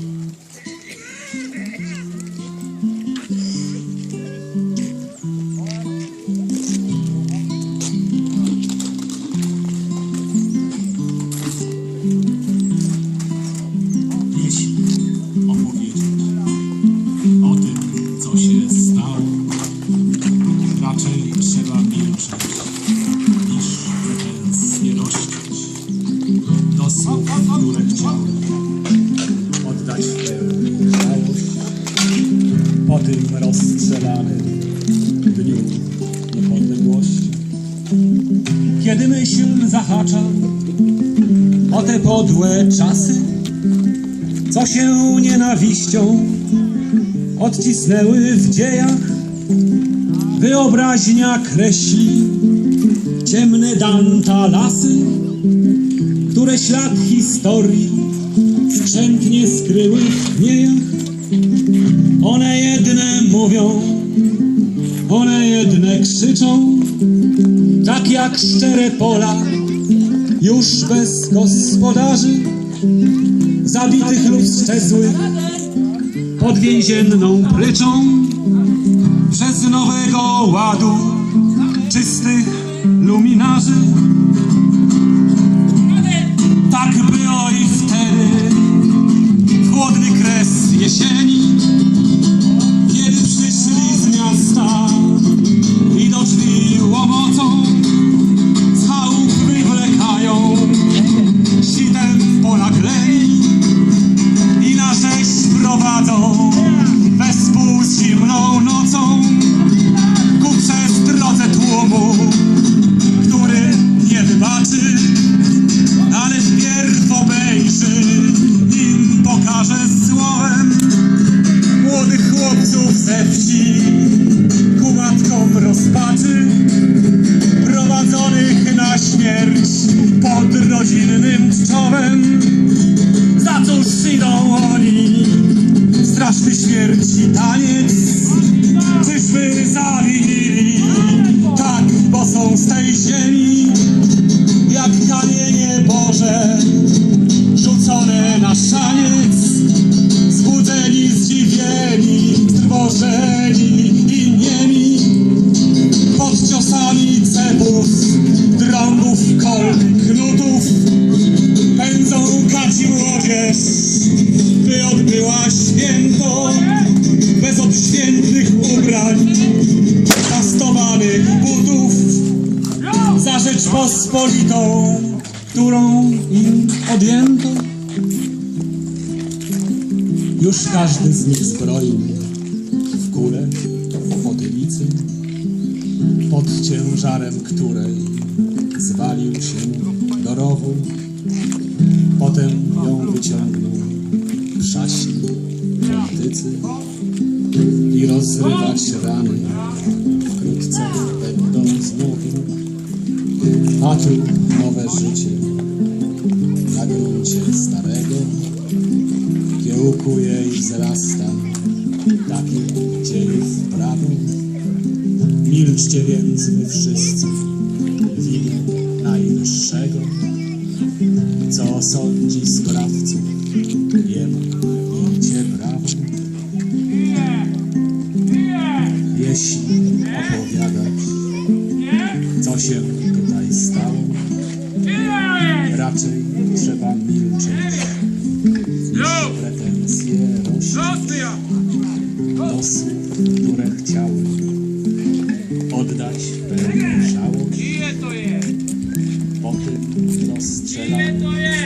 Mm-hmm. Po tym rozstrzelanym dniu niepodległości. Kiedy myśl zahacza o te podłe czasy, co się nienawiścią odcisnęły w dziejach, wyobraźnia kreśli ciemne Danta lasy, które ślad historii skrzętnie skryły w niejach. One mówią, one jedne krzyczą, tak jak szczere pola, już bez gospodarzy, zabitych lub sczezłych, pod więzienną pryczą, przez nowego ładu, czystych luminarzy. Tak było i wtedy, zimną nocą ku przestrodze tłumu, który nie wybaczy, ale wpierw obejrzy, nim pokaże słowem młodych chłopców ze wsi ku matkom rozpaczy prowadzonych na śmierć pod rodzinnym trwożeni i niemi pod ciosami cepów, drągów, kol, knutów pędzą kaci młodzież, by odbyła święto bez odświętnych ubrań, pastowanych butów za Rzeczpospolitą, którą im odjęto. Już każdy z nich zbrojny w potylicy, pod ciężarem której zwalił się do rowu. Potem ją wyciągnął krzaśni politycy i rozrywać rany wkrótce będą znowu. A tu nowe życie na gruncie starego kiełkuje i wzrasta takich dziejów prawo. Milczcie więc wy wszyscy w imię Najwyższego, co osądzi sprawców, jemu idzie prawo. Jeśli opowiadać, co się tutaj stało, raczej trzeba milczeć, niż pretensje rośnie słów, które chciały oddać pełną żałość po tym rozstrzelanym?